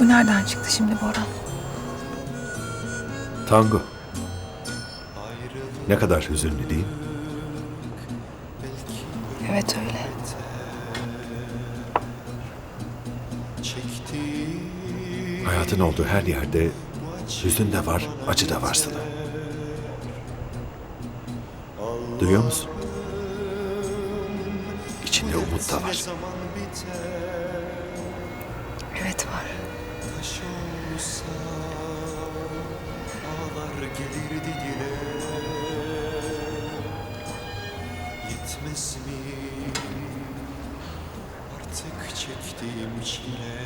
Bu nereden çıktı şimdi Boran? Tango. Ne kadar hüzünlü değil mi? Evet öyle. Hayatın olduğu her yerde hüzün de var, acı da var Sıla. Duyuyor musun? İçinde umut da var. Evet var. Gelirdi dile Yetmez mi? Artık çektiğim çile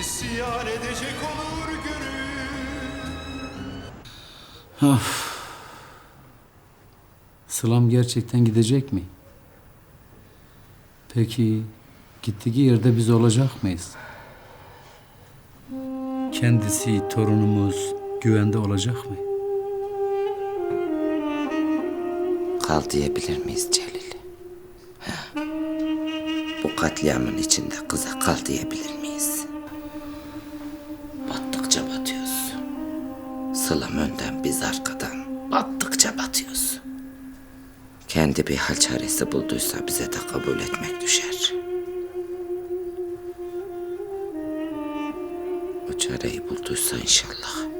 İsyan edecek olur gönül. Sılam gerçekten gidecek mi? Peki gittiği yerde biz olacak mıyız? Kendisi, torunumuz güvende olacak mı? Kal diyebilir miyiz Celil? Bu katliamın içinde kıza kal diyebilir miyiz? Battıkça batıyoruz. Sılam önden biz arkadan battıkça batıyoruz. Kendi bir hal çaresi bulduysa bize de kabul etmek düşer. O çareyi bulduysa inşallah